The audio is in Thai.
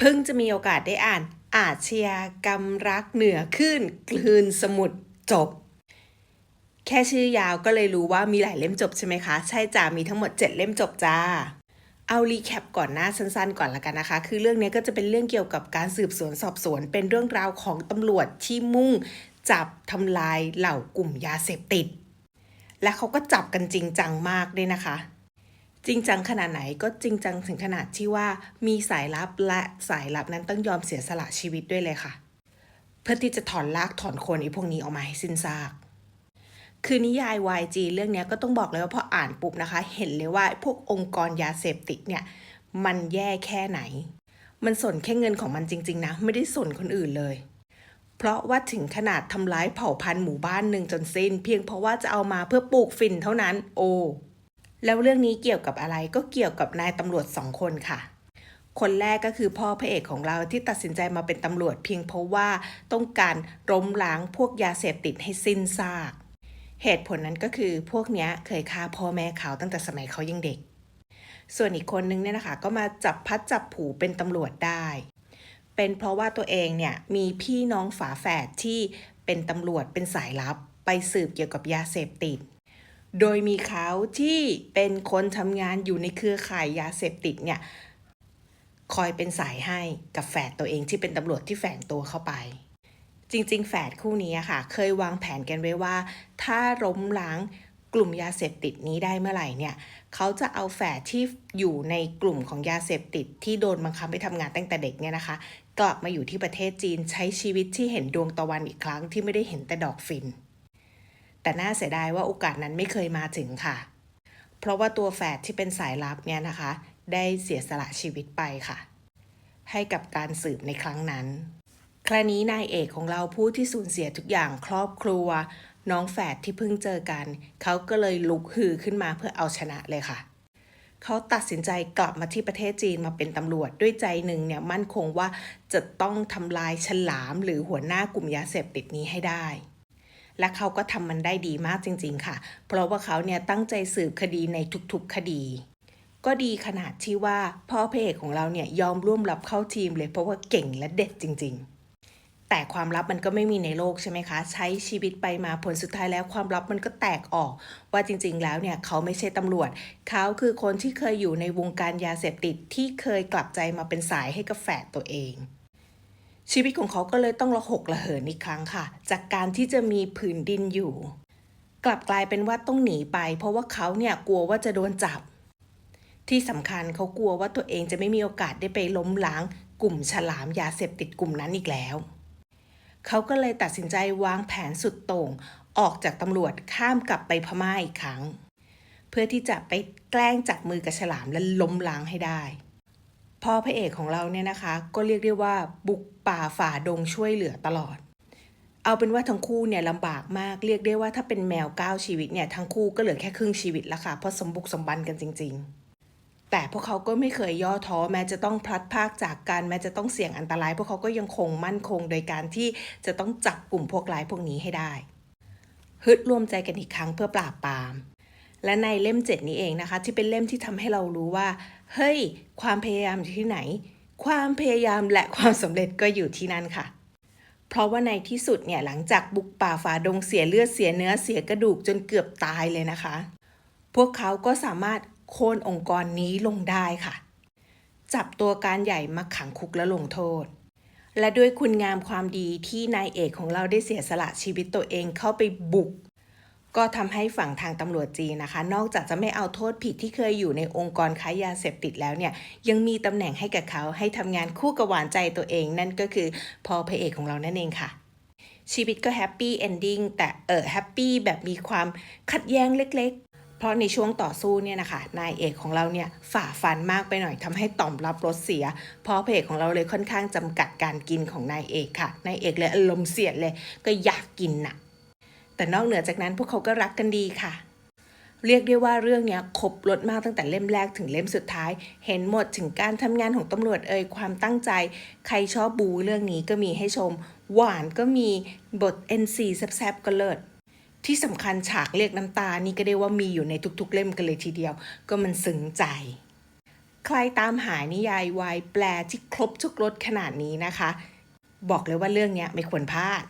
เพิ่งจะมีโอกาสได้อ่าน อาชญากรรมรักเหนือขึ้น กลืนสมุดจบ แค่ชื่อยาวก็เลยรู้ว่ามีหลายเล่มจบใช่ไหมคะ ใช่จ้ามีทั้งหมด 7 เล่มจบจ้าเอารีแคปก่อนหน้าสั้นๆก่อนละกันนะคะ คือเรื่องนี้ก็จะเป็นเรื่องเกี่ยวกับการสืบสวนสอบสวน เป็นเรื่องราวของตำรวจที่มุ่งจับทำลายเหล่ากลุ่มยาเสพติด และเขาก็จับกันจริงจังมากด้วยนะคะ จริงจังขนาดไหนก็จริงจังถึงขนาดที่ว่ามีสายลับและสายลับนั้นต้องยอมเสียสละชีวิตด้วยเลยค่ะ เพื่อที่จะถอนลากถอนโคนไอ้พวกนี้ออกมาให้สิ้นซากคือนิยาย YG เรื่องนี้ก็ต้องบอกเลยว่าพออ่านปุ๊บนะคะ เห็นเลยว่าพวกองค์กรยาเสพติดเนี่ย มันแย่แค่ไหน มันสนแค่เงินของมันจริง ๆ นะ ไม่ได้สนคนอื่นเลย เพราะว่าถึงขนาดทำร้ายเผ่าพันธุ์หมู่บ้านหนึ่งจนสิ้น เพียงเพราะว่าจะเอามาเพื่อปลูกฝิ่นเท่านั้น โอ้ แล้วเรื่องนี้เกี่ยวกับอะไรก็เกี่ยวกับนายตำรวจสองคนค่ะ คนแรกก็คือพ่อพระเอกของเราที่ตัดสินใจมาเป็นตำรวจเพียงเพราะว่าต้องการล้มล้างพวกยาเสพติดให้สิ้นซาก เหตุผลนั้นก็คือพวกเนี้ยเคยฆ่าพ่อแม่เขาตั้งแต่สมัยเขายังเด็ก ส่วนอีกคนนึงเนี่ยนะคะก็มาจับพัดจับผูเป็นตำรวจได้ เป็นเพราะว่าตัวเองเนี่ยมีพี่น้องฝาแฝดที่เป็นตำรวจเป็นสายลับไปสืบเกี่ยวกับยาเสพติด โดยมีเขาที่เป็นคนทำงานอยู่ในเครือข่ายยาเสพติดเนี่ยคอยเป็นสายให้กับแฝดตัวเองที่เป็นตำรวจที่แฝงตัวเข้าไป จริง ๆ แฝดคู่นี้ค่ะ เคยวางแผนกันไว้ว่า ถ้าล้มล้างกลุ่มยาเสพติดนี้ได้เมื่อไหร่เนี่ย เขาจะเอาแฝดที่อยู่ในกลุ่มของยาเสพติดที่โดนบังคับให้ทำงานตั้งแต่เด็กเนี่ยนะคะ กลับมาอยู่ที่ประเทศจีนใช้ชีวิตที่เห็นดวงตะวันอีกครั้งที่ไม่ได้เห็นแต่ดอกฟิน แต่น่าเสียดายว่าโอกาสนั้นไม่เคยมาถึงค่ะ เพราะว่าตัวแฝดที่เป็นสายลับเนี่ยนะคะ ได้เสียสละชีวิตไปค่ะ ให้กับการสืบในครั้งนั้น คราวนี้นายเอกของเราผู้ที่สูญเสียทุกอย่างครอบครัว น้องแฝดที่เพิ่งเจอกัน เขาก็เลยลุกฮือขึ้นมาเพื่อเอาชนะเลยค่ะเขาตัดสินใจกลับมาที่ประเทศจีนมาเป็นตำรวจด้วยใจหนึ่งเนี่ยมั่นคงว่าจะต้องทำลายฉลามหรือหัวหน้ากลุ่มยาเสพติดนี้ให้ได้ และเขาก็ทำมันได้ดีมากจริง ๆ ค่ะ เพราะว่าเขาเนี่ยตั้งใจสืบคดีในทุกๆคดี ก็ดีขนาดที่ว่าพ่อพระเอกของเราเนี่ยยอมร่วมรับเข้าทีมเลยเพราะว่าเก่งและเด็ดจริง ๆแต่ความลับมันก็ไม่มีในโลกใช่ไหมคะ ใช้ชีวิตไปมาผลสุดท้ายแล้วความลับมันก็แตกออก ว่าจริงๆแล้วเนี่ยเขาไม่ใช่ตำรวจ เขาคือคนที่เคยอยู่ในวงการยาเสพติดที่เคยกลับใจมาเป็นสายให้กับแฝดตัวเอง ชีวิตของเขาก็เลยต้องระหกระเหินอีกครั้งค่ะ จากการที่จะมีผืนดินอยู่ กลับกลายเป็นว่าต้องหนีไป เพราะว่าเขาเนี่ยกลัวว่าจะโดนจับ ที่สำคัญเขากลัวว่าตัวเองจะไม่มีโอกาสได้ไปล้มล้าง กลุ่มฉลามยาเสพติดกลุ่มนั้นอีกแล้ว เขาก็เลยตัดสินใจวางแผนสุดโต่งออกจากตำรวจข้ามกลับไปพม่าอีกครั้ง เพื่อที่จะไปแกล้งจับมือกับฉลามและล้มล้างให้ได้ พ่อพระเอกของเราเนี่ยนะคะ ก็เรียกได้ว่าบุกป่าฝ่าดงช่วยเหลือตลอด เอาเป็นว่าทั้งคู่เนี่ยลำบากมากเรียกได้ว่าถ้าเป็นแมวก้าวชีวิตเนี่ยทั้งคู่ก็เหลือแค่ครึ่งชีวิตละค่ะเพราะสมบุกสมบันกันจริง ๆ แต่พวกเขาก็ไม่เคยย่อท้อแม้จะต้องพลัดพรากจากกันแม้จะต้องเสี่ยงอันตราย พวกเขาก็ยังคงมั่นคง โดยการที่จะต้องจับกลุ่มพวกร้ายพวกนี้ให้ได้ฮึดรวมใจกันอีกครั้งเพื่อปราบปรามและในเล่มเจ็ดนี้เองนะคะ ที่เป็นเล่มที่ทำให้เรารู้ว่า เฮ้ย ความพยายามอยู่ที่ไหน ความพยายามและความสำเร็จก็อยู่ที่นั่นค่ะ เพราะว่าในที่สุดเนี่ยหลังจากบุกป่าฝ่าดงเสียเลือดเสียเนื้อเสียกระดูกจนเกือบตายเลยนะคะ พวกเขาก็สามารถโค่นองค์กรนี้ลงได้ค่ะ จับตัวการใหญ่มาขังคุกและลงโทษ และด้วยคุณงามความดีที่นายเอกของเราได้เสียสละชีวิตตัวเองเข้าไปบุก ก็ทำให้ฝั่งทางตำรวจจีนนะคะ นอกจากจะไม่เอาโทษผิดที่เคยอยู่ในองค์กรค้ายาเสพติดแล้วเนี่ยยังมีตำแหน่งให้กับเขาให้ทำงานคู่กับหวานใจตัวเอง นั่นก็คือพ่อพระเอกของเรานั่นเองค่ะชีวิตก็แฮปปี้เอนดิ้งแต่เออแฮปปี้แบบมีความขัดแย้งเล็กๆ เพราะในช่วงต่อสู้เนี่ยนะคะนายเอกของเราเนี่ยฝ่าฟันมากไปหน่อยทำให้ต่อมรับรสเสียพ่อพระเอกของเราเลยค่อนข้างจำกัดการกินของนายเอกค่ะนายเอกเลยอารมณ์เสียเลยก็อยากกินน่ะ แต่นอกเหนือจากนั้นพวกเขาก็รักกันดีค่ะ เรียกได้ว่าเรื่องนี้ครบรถมากตั้งแต่เล่มแรกถึงเล่มสุดท้าย เห็นหมดถึงการทำงานของตำรวจเอ่ยความตั้งใจ ใครชอบบูเรื่องนี้ก็มีให้ชม หวานก็มีบท NC แซบๆก็เลิศที่สำคัญฉากเรียกน้ำตานี่ก็ได้ว่ามีอยู่ในทุกๆ เล่มกันเลยทีเดียว ก็มันซึ้งใจ ใครตามหานิยายวายแปลที่ครบทุกรสขนาดนี้นะคะ บอกเลยว่าเรื่องนี้ไม่ควรพลาด